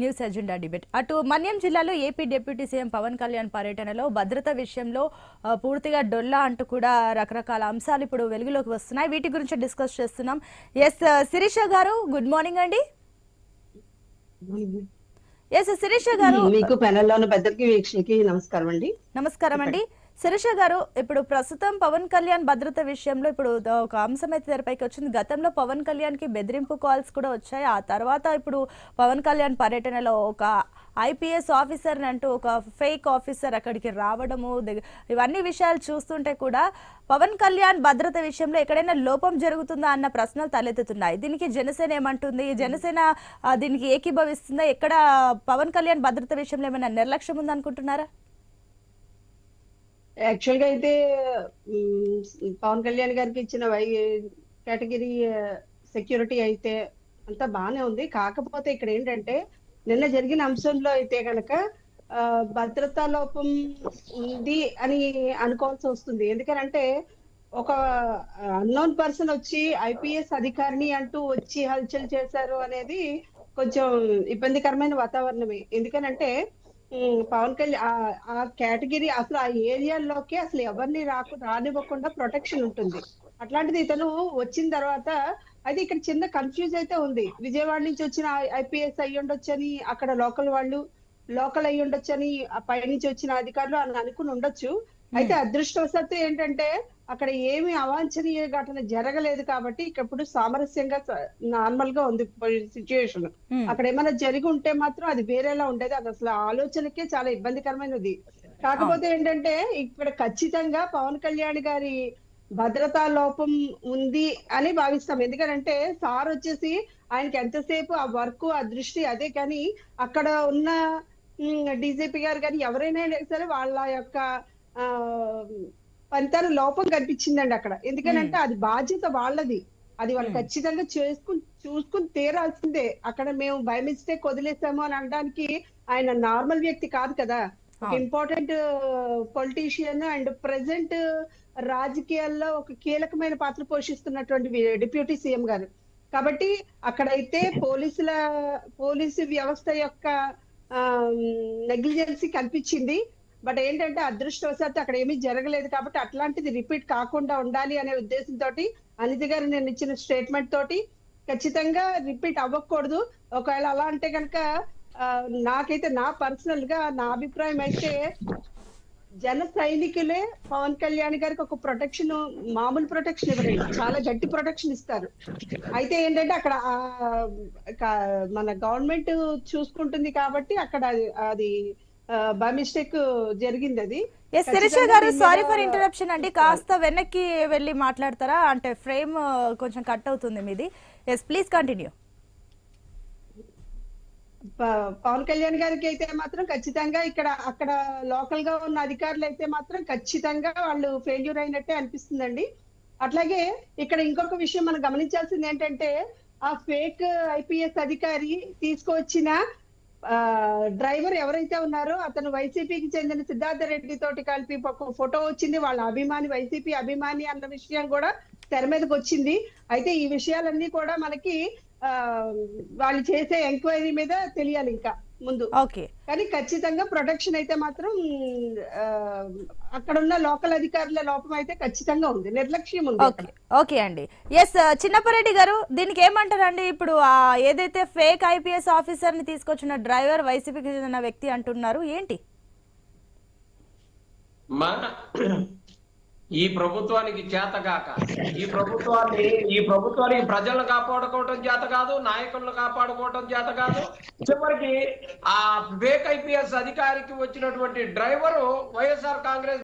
News agenda debate. అటు మన్యం జిల్లాలో AP deputy CM Pawan Kalyan పర్యటనలో భద్రత విషయంలో పూర్తిగా డొల్లా అంటూ కూడా రకరకాల అంశాలు ఇప్పుడు వెలుగులోకి వస్తున్నాయి. వీటి గురించి డిస్కస్ చేస్తున్నాం. ఎస్ శిరీష గారు గుడ్ మార్నింగ్ అండి. ఎస్ శిరీష గారు. మీకు పెద్దలకి వీక్షలకి నమస్కారం అండి. నమస్కారం అండి. శిరీష గారు ఇప్పుడు ప్రస్తుతం పవన్ కళ్యాణ్ భద్రత విషయంలో ఇప్పుడు ఒక అంశం అయితే తెరపైకి వచ్చింది. గతంలో పవన్ కళ్యాణ్కి బెదిరింపు కాల్స్ కూడా వచ్చాయి. ఆ తర్వాత ఇప్పుడు పవన్ కళ్యాణ్ పర్యటనలో ఒక ఐపీఎస్ ఆఫీసర్ అంటూ ఒక ఫేక్ ఆఫీసర్ అక్కడికి రావడము ఇవన్నీ విషయాలు చూస్తుంటే కూడా పవన్ కళ్యాణ్ భద్రత విషయంలో ఎక్కడైనా లోపం జరుగుతుందా అన్న ప్రశ్నలు తలెత్తుతున్నాయి. దీనికి జనసేన ఏమంటుంది? జనసేన దీనికి ఏకీభవిస్తుందా? ఎక్కడ పవన్ కళ్యాణ్ భద్రత విషయంలో ఏమైనా నిర్లక్ష్యం ఉందనుకుంటున్నారా? యాక్చువల్గా అయితే పవన్ కళ్యాణ్ గారికి ఇచ్చిన వై కేటగిరీ సెక్యూరిటీ అయితే అంతా బాగానే ఉంది. కాకపోతే ఇక్కడ ఏంటంటే నిన్న జరిగిన అంశంలో అయితే కనుక భద్రతా లోపం ఉంది అని అనుకోవాల్సి వస్తుంది. ఎందుకంటే ఒక అన్నోన్ పర్సన్ వచ్చి ఐపీఎస్ అధికారిని అంటూ వచ్చి హల్చల్ చేశారు అనేది కొంచెం ఇబ్బందికరమైన వాతావరణమే. ఎందుకనంటే పవన్ కళ్యాణ్ ఆ- ఆ కేటగిరీ అసలు ఆ ఏరియాలోకి అసలు ఎవరిని రాకు రానివ్వకుండా ప్రొటెక్షన్ ఉంటుంది. అట్లాంటిది ఇతను వచ్చిన తర్వాత అది ఇక్కడ చిన్న కన్ఫ్యూజ్ అయితే ఉంది. విజయవాడ నుంచి వచ్చిన ఐపీఎస్ అయ్యి ఉండొచ్చని అక్కడ లోకల్ వాళ్ళు లోకల్ అయ్యి ఉండొచ్చని పై పైనుంచి వచ్చిన అధికారులు అని అనుకుని ఉండొచ్చు. అయితే అదృష్టవశాత్తు ఏంటంటే అక్కడ ఏమి అవాంఛనీయ ఘటన జరగలేదు కాబట్టి ఇప్పుడు సామరస్యంగా నార్మల్గా ఉంది సిచ్యుయేషన్. Hmm. అక్కడ ఏమైనా జరిగి ఉంటే మాత్రం అది వేరేలా ఉండేది. అది అసలు ఆలోచనకే చాలా ఇబ్బందికరమైనది. కాకపోతే ఏంటంటే ఇక్కడ ఖచ్చితంగా పవన్ కళ్యాణ్ గారి భద్రతా లోపం ఉంది అని భావిస్తాం. ఎందుకంటే సార్ వచ్చేసి ఆయనకి ఎంతసేపు ఆ వర్క్ ఆ దృష్టి అదే కానీ అక్కడ ఉన్న డీజీపీ గారు కానీ ఎవరైనా సరే వాళ్ళ యొక్క పనితన లోపం కనిపించిందండి అక్కడ. ఎందుకంటే అది బాధ్యత వాళ్ళది. అది వాళ్ళు. ఖచ్చితంగా చేసుకుని చూసుకుని తీరాల్సిందే. అక్కడ మేము బై మిస్టేక్ వదిలేసాము అని అనడానికి ఆయన నార్మల్ వ్యక్తి కాదు కదా. ఇంపార్టెంట్ పొలిటీషియన్ అండ్ ప్రెసెంట్ రాజకీయాల్లో ఒక కీలకమైన పాత్ర పోషిస్తున్నటువంటి డిప్యూటీ సీఎం గారు. కాబట్టి అక్కడైతే పోలీసుల పోలీసు వ్యవస్థ యొక్క నెగ్లిజెన్సీ కనిపించింది బట్ ఏంటంటే అదృష్టవశాత్తు అక్కడ ఏమీ జరగలేదు కాబట్టి అట్లాంటిది రిపీట్ కాకుండా ఉండాలి అనే ఉద్దేశంతో అనిత గారు నేను ఇచ్చిన స్టేట్మెంట్ తోటి ఖచ్చితంగా రిపీట్ అవ్వకూడదు. ఒకవేళ అలా అంటే కనుక నాకైతే నా పర్సనల్గా నా అభిప్రాయం అయితే జన సైనికులే పవన్ కళ్యాణ్ గారికి ఒక ప్రొటెక్షన్ మామూలు ప్రొటెక్షన్ ఇవ్వలేదు చాలా గట్టి ప్రొటెక్షన్ ఇస్తారు. అయితే ఏంటంటే అక్కడ మన గవర్నమెంట్ చూసుకుంటుంది కాబట్టి అక్కడ అది- అది బై మిస్టేక్ జరిగింది అది ఎస్ శిరీష గారు సారీ ఫర్ ఇంటరప్షన్ అండి. కాస్త వెనక్కి వెళ్ళి మాట్లాడతారా? అంటే ఫ్రేమ్ కొంచెం కట్ అవుతుంది మీది. Yes please continue Pawan Kalyan గారికి అయితే మాత్రం ఖచ్చితంగా ఇక్కడ అక్కడ లోకల్గా ఉన్న అధికారులు అయితే మాత్రం ఖచ్చితంగా వాళ్ళు ఫెయిల్యూర్ అయినట్టే అనిపిస్తుందండి. అట్లాగే ఇక్కడ ఇంకొక విషయం మనం గమనించాల్సింది ఏంటంటే ఆ ఫేక్ ఐపీఎస్ అధికారి తీసుకువచ్చిన ఆ, డ్రైవర్ ఎవరైతే ఉన్నారో అతను వైసీపీకి చెందిన సిద్ధార్థ రెడ్డి తోటి కలిపి ఒక ఫోటో వచ్చింది. వాళ్ళ అభిమాని వైసీపీ అభిమాని అన్న విషయం కూడా తెర మీదకి వచ్చింది. అయితే ఈ విషయాలన్నీ కూడా మనకి ఆ, వాళ్ళు చేసే ఎంక్వైరీ మీద తెలియాలి ఇంకా. ముందు. ఓకే. కానీ ఖచ్చితంగా ప్రొటెక్షన్ అయితే మాత్రం అక్కడ ఉన్న లోకల్ అధికారుల లోపం అయితే ఖచ్చితంగా ఉంది. నిర్లక్ష్యం ఉంది ఓకే. ఓకే అండి. ఎస్ చిన్నపరెడ్డి గారు దీనికి ఏమంటారండి? ఇప్పుడు ఆ ఏదైతే ఫేక్ ఐపీఎస్ ఆఫీసర్ని తీసుకొచ్చిన డ్రైవర్ వైసీపీకి చెందిన వ్యక్తి అంటున్నారు ఏంటి? మా ఈ ప్రభుత్వానికి చేతగాక ఈ ప్రభుత్వాన్ని ఈ ప్రభుత్వానికి ప్రజలను కాపాడుకోవటం చేత కాదు నాయకులను కాపాడుకోవటం చేత కాదు. చివరికి ఆ ఫేక్ ఐపీఎస్ అధికారికి వచ్చినటువంటి డ్రైవరు వైఎస్ఆర్ కాంగ్రెస్